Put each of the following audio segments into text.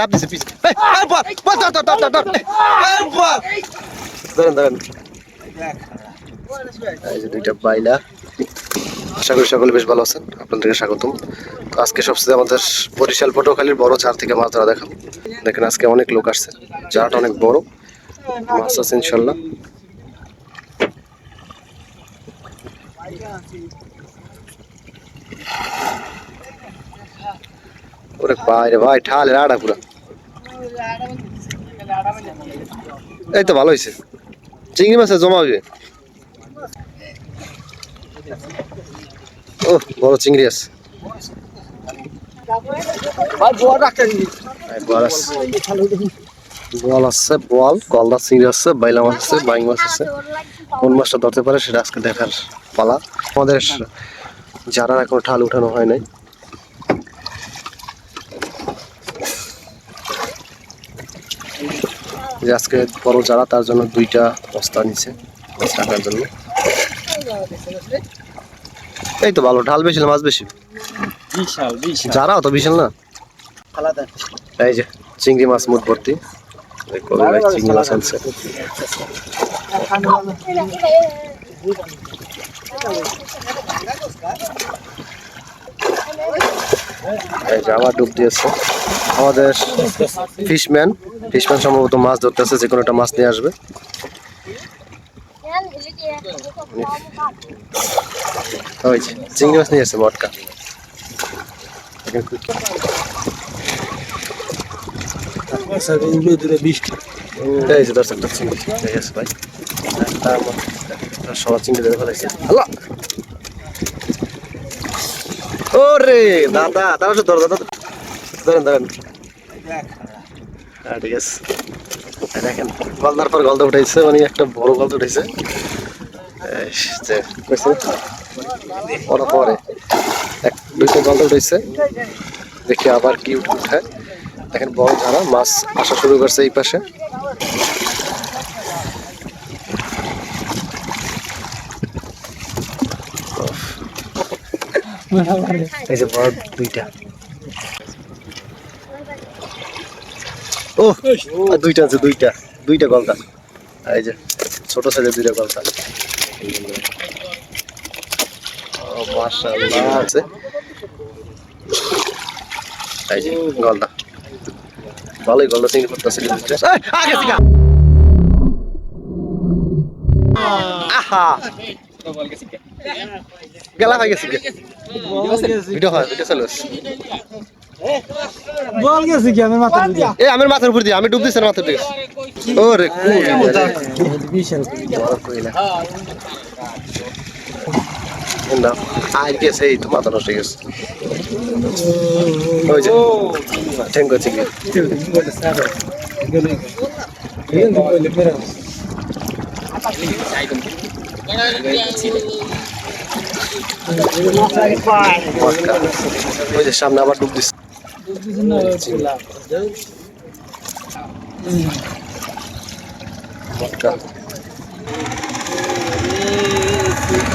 লাভ দিছে পিছ এই আর বল ধর ধর ধর ধর আর বল ধরেন ধরেন এই যে দুইটা বাইলা আশা করি সকলে বেশ ভালো আছেন। আপনাদেরকে স্বাগতম। তো আজকে সবচেয়ে আমাদের বরিশাল পটুয়াখালীর বড় চার থেকে মাছ ধরা দেখাবো। দেখেন, আজকে অনেক লোক আসছে। চারটা অনেক বড়। মাছ আছে, ইনশাল্লাহ। ওরে ভাই রে ভাই ঠালে রাডা পুরা এই তো ভালো হয়েছে চিংড়ি মাছ জমা হবে ও বড় চিংড়ি আছে বল আছে বল গলদা চিংড়ি আছে বাইলা মাছ আছে বাইং মাছ আছে কোন মাছটা ধরতে পারে সেটা আজকে দেখার পালা আমাদের যারা এখনও ঠাল উঠানো হয় নাই যে আজকে বড় যারা তার জন্য দুইটা বস্তা নিছে মাছ রাখার জন্য। এই তো ভালো ঢাল বেশি না মাছ বেশি? বিশাল অত বিশাল না? এই যে চিংড়ি মাছ মুখ ভর্তি। চিংড়ি মাছ আনছে? এই যে আবার ডুব দিয়েছে। আমাদের ফিশম্যান ফিশম্যান সম্ভবত মাছ ধরতেছে, যে কোনো একটা মাছ নিয়ে আসবে। চিংড়ি মাছ নিয়ে আসছে মটকা। চিংড়ি। আছে ভাই। সবার চিংড়ি হ্যালো ওরে, দাদা তারা তো ধরো, দাদা। ধরেন ধরেন। হ্যাঁ ঠিক আছে। দেখেন, গলদার পর গলদা উঠাইছে মানে একটা বড় গলদা ওরা পরে এক, দুইটা গলদা উঠাইছে। দেখি আবার কি উঠায় দেখেন, বড় ধারা মাছ আসা শুরু করছে এই পাশে। এই যে বড় দুইটা। ও দুইটা আছে, দুইটা। দুইটা গলদা এই যে ছোট সাইজের দুইটা গলদা এই যে গলদা ভালোই গলদা চিংড়ি করতেছে। আগে গেলা হয়ে গেছে ভিডিও হয় ভিডিও চালু বল গেছে কি আমার মাথা দিয়ে এ আমার মাথার উপর দিয়ে আমি ডুব দিচ্ছি মাথার দিকে। ও রে বিশাল না আজ গেছে এই তো মাথা নষ্ট গেছে। ওই যে ঠেঙ্গো চিংড়ি মটকা। ওই যে সামনে আবার ডুব দিচ্ছে মটকা।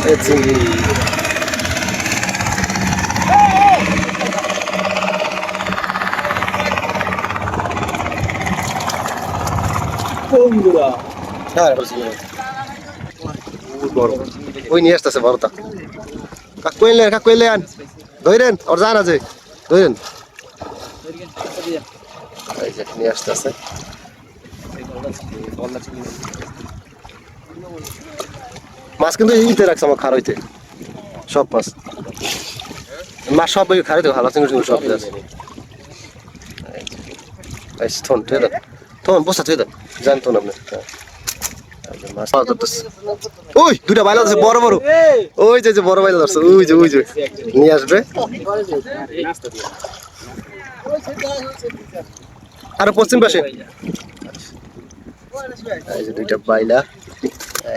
এই চিংড়ি হ্যাঁ, বড় ওই নিয়ে আসতেছে বড়টা কাক কইলেন কাক কইলেন ধরেন, ওর জান আছে। ধরেন। এই যে নিয়ে আসতেছে। মাছ কিন্তু ইতে রাখছে আমার খার হইতে। সব মাছ। মাছ সব খার হইতে ভালো চিংড়ি চিংড়ি সব আছে। থন তুই দেন থন, বসা তুই দেন জানতো না আপনি। হ্যাঁ। মাছ ওই দুটা বাইলা আছে বড় বড়। ওই যে বড় বাইলা ধরছে ওই যে ওই যে। নিয়ে আসবে। আর পশ্চিম পাশে। এই যে দুইটা বাইলা।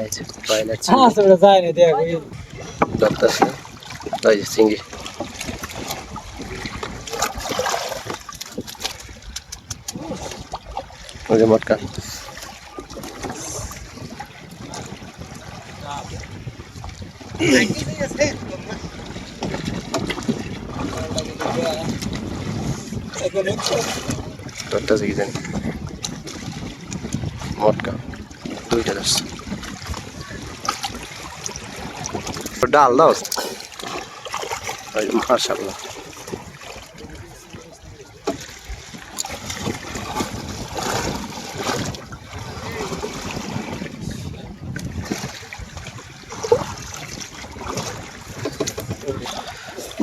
এই যে বাইলা চিংড়ি। যায় না দেখ ধরতেছে এই যে চিংড়ি। ওই যে মটকা। আছে কি জানি মটকা দুইটা ধরছে ডাল দাও মাশাল্লাহ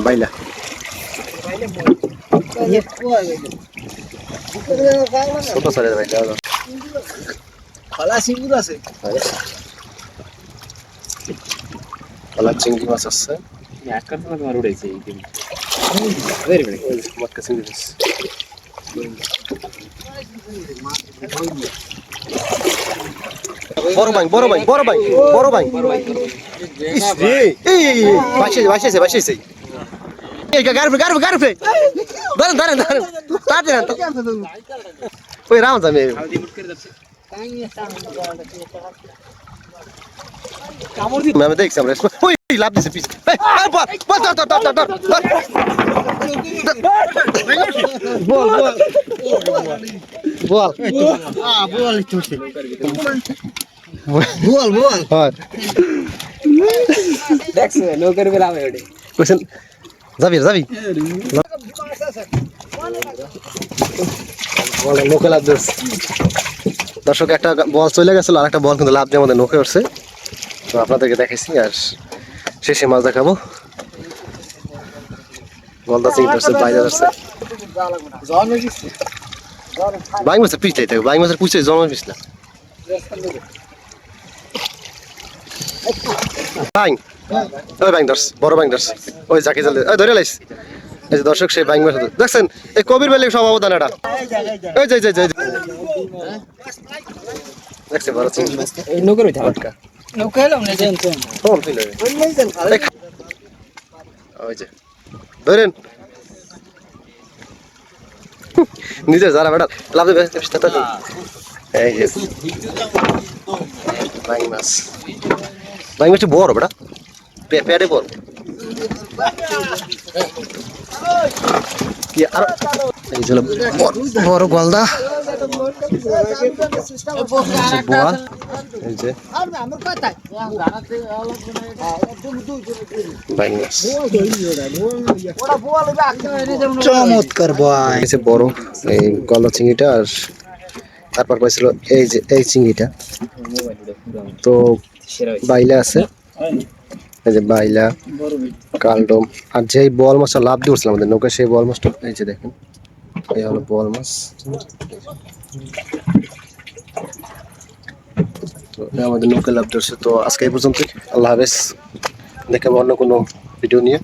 বাইলা ছোট সাইজের বাইলা। খালা সিঙ্গুর আছে পালা চিংড়ি মাছ আছে ভেরি ভেরি ওই যে মটকা চিংড়ি মাছ বড় বাইং বড় বাইং বড় বাইং বড় বাইং ইস রে এই বাসে বাসে বাসে গারফে গারফে গারফে দাঁড়ান দাঁড়ান দাঁড়ান তাড়াতাড়ি ওই রাম যাচ্ছে আমি দেখছি আমরা। ওই লাভ দিছে পিছ। বল বল বল বল। বল। বল বল। বল নৌকার বেলা যাবি যাবি নৌকা লাভ দিস দর্শক একটা বল চলে গেছিল আর একটা বল কিন্তু লাভ দিয়ে আমাদের নৌকে উঠছে। তো আপনাদেরকে দেখেছি আর শেষে মাছ দেখাবো। গলদা চিংড়ি ধরছে বাইরে ধরছে। জন হইছে বাইং মাছের পিছলাই থাকে বাইং মাছের পুষে জমা পিছ না বাইং। ওই বাইং ধরস বড় বাইং ধরস ওই জাকি জালে ওই ধরে লাইস। এই যে দর্শক সেই মাছ দেখছেন এই কবির বেলে সব অবদান এটা। ওই যাই যাই যাই দেখছে বড় চিংড়ি এই নৌকার হইতে পটকা নৌকা এলাম না জান তো কম ওই যে। ধরেন। নিজে যারা বেটা লাভ দেবে। এই যে। বাইং মাছ মাছটা বড় বেটা পেটে বড় গলদা। বোয়াল এই যে। চমৎকার বয় এই যে বড় এই গলদা চিংড়িটা আর তারপর পাইছিল এই যে এই চিংড়িটা। তো বাইলে আছে। এই যে বাইলা কালডম আর যেই বল মাছটা লাভ দিয়েছিলাম আমাদের নৌকা সেই বল মাছটা এই যে দেখেন এই হলো বল মাছ। আমাদের নৌকা লাভ ধরছে তো আজকে এই পর্যন্ত আল্লাহ হাফেজ। দেখে অন্য কোনো ভিডিও নিয়ে।